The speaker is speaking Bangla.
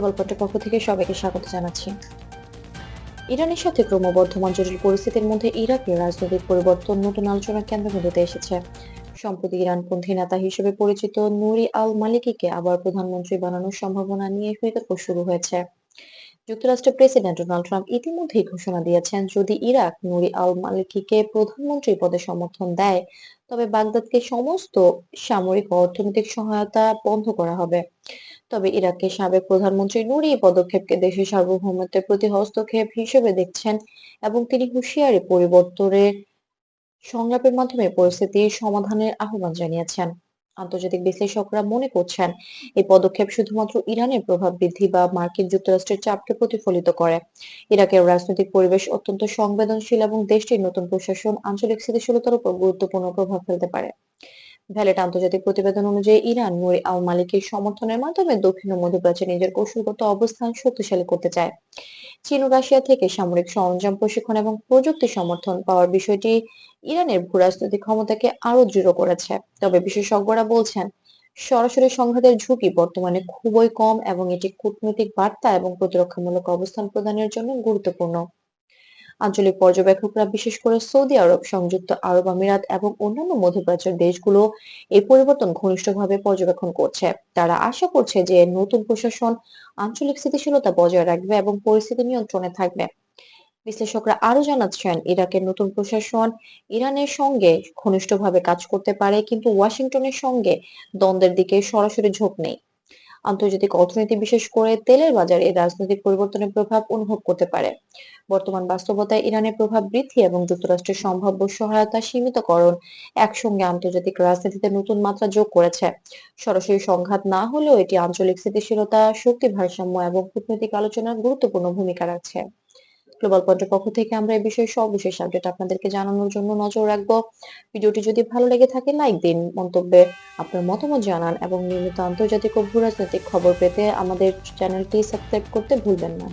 পয়েন্টের পক্ষ থেকে সবাইকে স্বাগত জানাচ্ছি। ইরানের সাথে ক্রমবর্ধমান জটিল পরিস্থিতির মধ্যে ইরাকের রাজনৈতিক পরিবর্তন, নতুন আলোচনার কেন্দ্রবিন্দুতে এসেছে। সম্প্রতি ইরানপন্থী নেতা হিসেবে পরিচিত নুরি আল মালিকিকে আবার প্রধানমন্ত্রী বানানোর সম্ভাবনা নিয়ে বিতর্ক শুরু হয়েছে। যুক্তরাষ্ট্রের প্রেসিডেন্ট ডোনাল্ড ট্রাম্প ইতিমধ্যেই ঘোষণা দিয়েছেন, যদি ইরাক নুরি আল মালিকিকে প্রধানমন্ত্রী পদে সমর্থন দেয়, তবে বাগদাদকে সমস্ত সামরিক ও অর্থনৈতিক সহায়তা বন্ধ করা হবে। তবে ইরাকের সাবেক প্রধানমন্ত্রী নুরি এই পদক্ষেপকে দেশের সার্বভৌমত্বের প্রতি হস্তক্ষেপ হিসেবে দেখছেন এবং তিনি হুঁশিয়ারি পরিবর্তনের সংলাপের মাধ্যমে পরিস্থিতির সমাধানের আহ্বান জানিয়েছেন। আন্তর্জাতিক বিশ্লেষকরা মনে করছেন, এই পদক্ষেপ শুধুমাত্র ইরানের প্রভাব বৃদ্ধি বা মার্কিন যুক্তরাষ্ট্রের চাপকে প্রতিফলিত করে। ইরাকের রাজনৈতিক পরিবেশ অত্যন্ত সংবেদনশীল এবং দেশটির নতুন প্রশাসন আঞ্চলিক স্থিতিশীলতার উপর গুরুত্বপূর্ণ প্রভাব ফেলতে পারে। ভ্যালেট আন্তর্জাতিক প্রতিবেদন অনুযায়ী ইরান নুরি আল মালিকের সমর্থনের মাধ্যমে দক্ষিণ ও মধ্যপ্রাচ্যে নিজের কৌশলগত অবস্থান শক্তিশালী করতে চায়। চীন ও রাশিয়া থেকে সামরিক সরঞ্জাম, প্রশিক্ষণ এবং প্রযুক্তি সমর্থন পাওয়ার বিষয়টি ইরানের ভূরাজনৈতিক ক্ষমতাকে আরও দৃঢ় করেছে। তবে বিশেষজ্ঞরা বলছেন, সরাসরি সংঘাতের ঝুঁকি বর্তমানে খুবই কম এবং এটি কূটনৈতিক বার্তা এবং প্রতিরক্ষামূলক অবস্থান প্রদানের জন্য গুরুত্বপূর্ণ। আঞ্চলিক পর্যবেক্ষকরা, বিশেষ করে সৌদি আরব, সংযুক্ত আরব আমিরাত এবং অন্যান্য মধ্যপ্রাচ্যের দেশগুলো এই পরিবর্তন ঘনিষ্ঠভাবে পর্যবেক্ষণ করছে। তারা আশা করছে যে নতুন প্রশাসন আঞ্চলিক স্থিতিশীলতা বজায় রাখবে এবং পরিস্থিতি নিয়ন্ত্রণে থাকবে। বিশ্লেষকরা আরও জানাচ্ছেন, ইরাকের নতুন প্রশাসন ইরানের সঙ্গে ঘনিষ্ঠভাবে কাজ করতে পারে, কিন্তু ওয়াশিংটনের সঙ্গে দ্বন্দ্বের দিকে সরাসরি ঝোঁক নেই। আন্তর্জাতিক অর্থনীতি বিশেষ করে তেলের বাজারে রাজনৈতিক পরিবর্তনের প্রভাব অনুভব করতে পারে। বর্তমান বাস্তবতায় ইরানের প্রভাব বৃদ্ধি এবং যুক্তরাষ্ট্রের সম্ভাব্য সহায়তা সীমিতকরণ একসঙ্গে আন্তর্জাতিক রাজনীতিতে নতুন মাত্রা যোগ করেছে। সরাসরি সংঘাত না হলেও এটি আঞ্চলিক স্থিতিশীলতা, শক্তি ভারসাম্য এবং কূটনৈতিক আলোচনার গুরুত্বপূর্ণ ভূমিকা রাখছে। গ্লোবাল পয়েন্টের পক্ষ থেকে আমরা এই বিষয়ে সর্বশেষ আপডেট আপনাদেরকে জানানোর জন্য নজর রাখব। ভিডিওটি যদি ভালো লেগে থাকে লাইক দিন, মন্তব্যে আপনার মতামত জানান এবং নিয়মিত আন্তর্জাতিক ও ভূরাজনৈতিক খবর পেতে আমাদের চ্যানেলটি সাবস্ক্রাইব করতে ভুলবেন না।